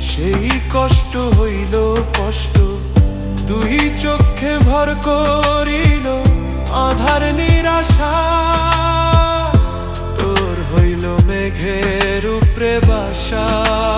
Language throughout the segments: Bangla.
সেই কষ্ট হইল কষ্ট। দুই চোখে ভর করিল আধার নিরাশা। তোর হইল মেঘের উপরে বাসা।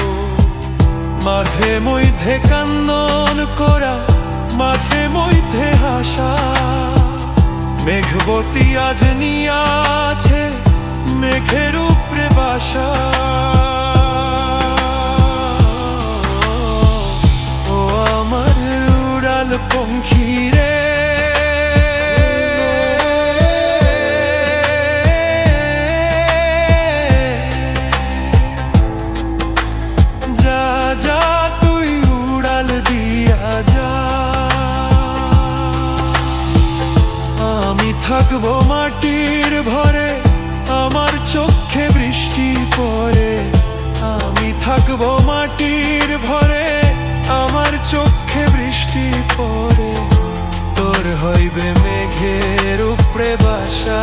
মাঝে মধ্যে কান্দন করা, মাঝে মধ্যে হাসা। মেঘবতী আজ নিয়াছে মেঘের উপরে বাসা। ও আমার উড়াল পঙ্খী থাকব মাটির ভরে, আমার চোখে বৃষ্টি পরে আমি থাকব মাটির ভরে, আমার চোখে বৃষ্টি পরে তোর হইবে মেঘের উপরে বাসা।